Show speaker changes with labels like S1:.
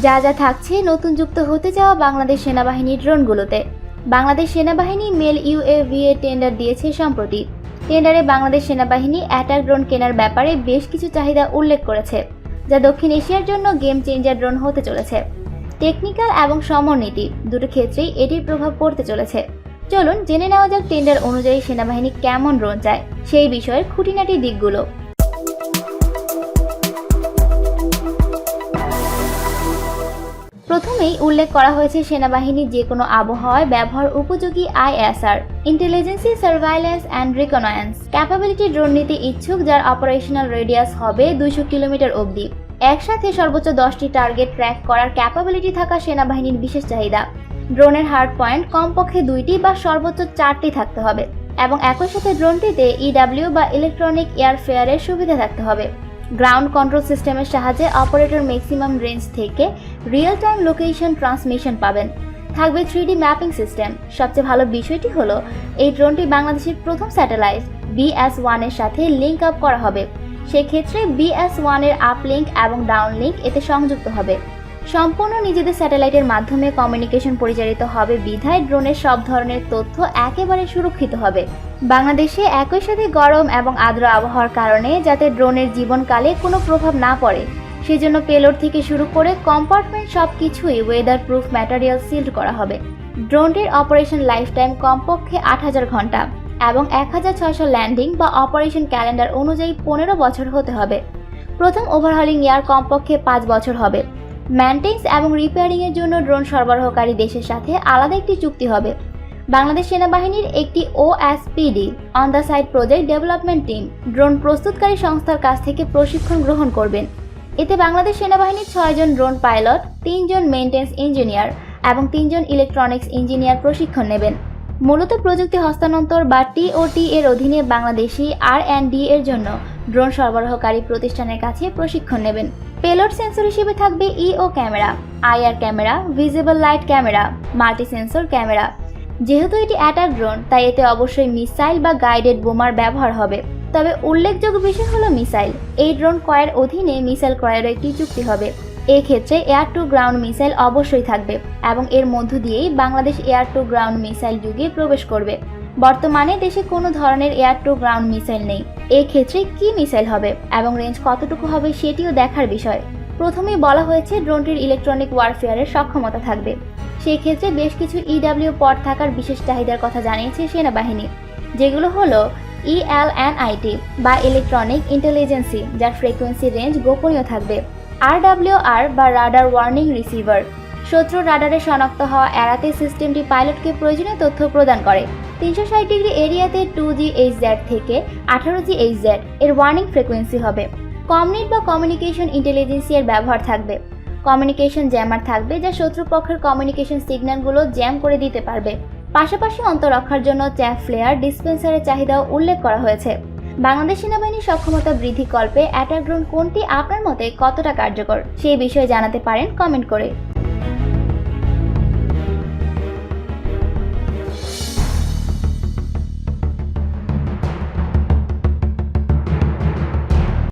S1: যা যা থাকছে নতুন যুক্ত হতে যাওয়া বাংলাদেশ সেনাবাহিনীর ড্রোনগুলোতে। বাংলাদেশ সেনাবাহিনী মেল ইউএভিএ টেন্ডার দিয়েছে সম্প্রতি। টেন্ডারে বাংলাদেশ সেনাবাহিনী অ্যাটাক ড্রোন কেনার ব্যাপারে বেশ কিছু চাহিদা উল্লেখ করেছে, যা দক্ষিণ এশিয়ার জন্য গেম চেঞ্জার ড্রোন হতে চলেছে। টেকনিক্যাল এবং সমরনীতি দুটো ক্ষেত্রেই এটির প্রভাব পড়তে চলেছে। চলুন জেনে নেওয়া যাক টেন্ডার অনুযায়ী সেনাবাহিনী কেমন ড্রোন চায়, সেই বিষয়ের খুঁটিনাটি দিকগুলো। প্রথমেই উল্লেখ করা হয়েছে সেনাবাহিনী যে কোনো আবহাওয়ায় ব্যবহার উপযোগী ISR intelligence surveillance and reconnaissance capability drone নিতে ইচ্ছুক যার অপারেশনাল রেডিয়াস হবে দুইশো কিলোমিটার অবধি। একসাথে সর্বোচ্চ দশটি টার্গেট ট্র্যাক করার ক্যাপাবিলিটি থাকা সেনাবাহিনীর বিশেষ চাহিদা। ড্রোনের হার্ড পয়েন্ট কমপক্ষে দুইটি বা সর্বোচ্চ চারটি থাকতে হবে এবং একই সাথে ড্রোনটিতে ইডাব্লিউ বা ইলেকট্রনিক এয়ারফেয়ারের সুবিধা থাকতে হবে। গ্রাউন্ড কন্ট্রোল সিস্টেমের সাহায্যে অপারেটর ম্যাক্সিমাম রেঞ্জ থেকে রিয়েল টাইম লোকেশন ট্রান্সমিশন পাবেন। থাকবে থ্রি ম্যাপিং সিস্টেম সবচেয়ে ভালো বিষয়টি হল, এই ড্রোনটি বাংলাদেশের প্রথম স্যাটেলাইট বিএস ওয়ানের সাথে লিঙ্ক আপ করা হবে। সেক্ষেত্রে বিএস ওয়ানের আপ লিঙ্ক এবং ডাউন লিঙ্ক এতে সংযুক্ত হবে। সম্পূর্ণ নিজেদের স্যাটেলাইটের মাধ্যমে কমিউনিকেশন পরিচালিত হবে বিধায় ড্রোনের সব ধরনের তথ্য একেবারে সুরক্ষিত হবে। বাংলাদেশে একই সাথে গরম এবং আর্দ্র আবহাওয়ার কারণে যাতে ড্রোনের জীবনকালে কোনো প্রভাব না পড়ে, সেজন্য পেলোড থেকে শুরু করে কম্পার্টমেন্ট সব কিছুই ওয়েদার প্রুফ ম্যাটেরিয়াল সিল্ড করা হবে। ড্রোনটির অপারেশন লাইফ টাইম কমপক্ষে আট হাজার ঘণ্টা এবং এক হাজার ছয়শো ল্যান্ডিং বা অপারেশন ক্যালেন্ডার অনুযায়ী পনেরো বছর হতে হবে। প্রথম ওভারহলিং ইয়ার কমপক্ষে পাঁচ বছর হবে। মেনটেন্স এবং রিপেয়ারিংয়ের জন্য ড্রোন সরবরাহকারী দেশের সাথে আলাদা একটি চুক্তি হবে। বাংলাদেশ সেনাবাহিনীর একটি OSPD on the side project development team drone প্রস্তুতকারী সংস্থার কাছ থেকে প্রশিক্ষণ গ্রহণ করবেন। এতে বাংলাদেশ সেনাবাহিনীর ছয়জন ড্রোন পাইলট তিনজন মেনটেন্স ইঞ্জিনিয়ার এবং তিনজন ইলেকট্রনিক্স ইঞ্জিনিয়ার প্রশিক্ষণ নেবেন। মূলত প্রযুক্তি হস্তান্তর বা টিওটি এর অধীনে বাংলাদেশি আর এর জন্য ড্রোন সরবরাহকারী প্রতিষ্ঠানের কাছে প্রশিক্ষণ নেবেন। পেলোড সেন্সর হিসেবে থাকবে EO camera IR camera visible light camera multi sensor camera. যেহেতু এটি অ্যাটাক ড্রোন তাই এতে অবশ্যই মিসাইল বা গাইডেড বোমার ব্যবহার হবে। তবে উল্লেখযোগ্য বিষয় হলো মিসাইল এই ড্রোন ক্রয়ের অধীনে মিসাইল ক্রয়ের একটি চুক্তি হবে। এক্ষেত্রে এয়ার টু গ্রাউন্ড মিসাইল অবশ্যই থাকবে এবং এর মধ্য দিয়েই Bangladesh air to ground missile যুগে প্রবেশ করবে। বর্তমানে দেশে কোনো ধরনের এয়ার টু গ্রাউন্ড মিসাইল নেই। এক্ষেত্রে কি মিসাইল হবে এবং রেঞ্জ কতটুকু হবে সেটিও দেখার বিষয়। প্রথমেই বলা হয়েছে ড্রোনটির ইলেকট্রনিক ওয়ারফেয়ারের সক্ষমতা থাকবে। সেই ক্ষেত্রে বেশ কিছু ইডাব্লিউ পড থাকার বিশেষ চাহিদার কথা জানিয়েছে সেনাবাহিনী, যেগুলো হলো E ইএলএনআইটি বা ইলেকট্রনিক ইন্টেলিজেন্সি যার ফ্রিকোয়েন্সি রেঞ্জ গোপনীয় থাকবে। আর বা রাডার ওয়ার্নিং রিসিভার শত্রু রাডারে শনাক্ত হওয়া এড়াতে সিস্টেমটি পাইলটকে প্রয়োজনীয় তথ্য প্রদান করে। তিনশো ষাট ডিগ্রি এরিয়াতে টু জি এইচ জ্যাড থেকে আঠারো জি এইচ জেড এর ওয়ার্নিং ফ্রিকোয়েন্সি হবে। কমনিট বা কমিউনিকেশন ইন্টেলিজেন্সি এর ব্যবহার থাকবে। কমিউনিকেশন জ্যামার থাকবে যা শত্রুপক্ষের কমিউনিকেশন সিগন্যালগুলো জ্যাম করে দিতে পারবে। পাশাপাশি অন্তরক্ষার জন্য চ্যাপ ফ্লেয়ার ডিসপেন্সারের চাহিদাও উল্লেখ করা হয়েছে। বাংলাদেশ সেনাবাহিনীর সক্ষমতা বৃদ্ধি কল্পে অ্যাটাক ড্রোন কোনটি আপনার মতে কতটা কার্যকর? সেই বিষয়ে জানাতে পারেন কমেন্ট করে।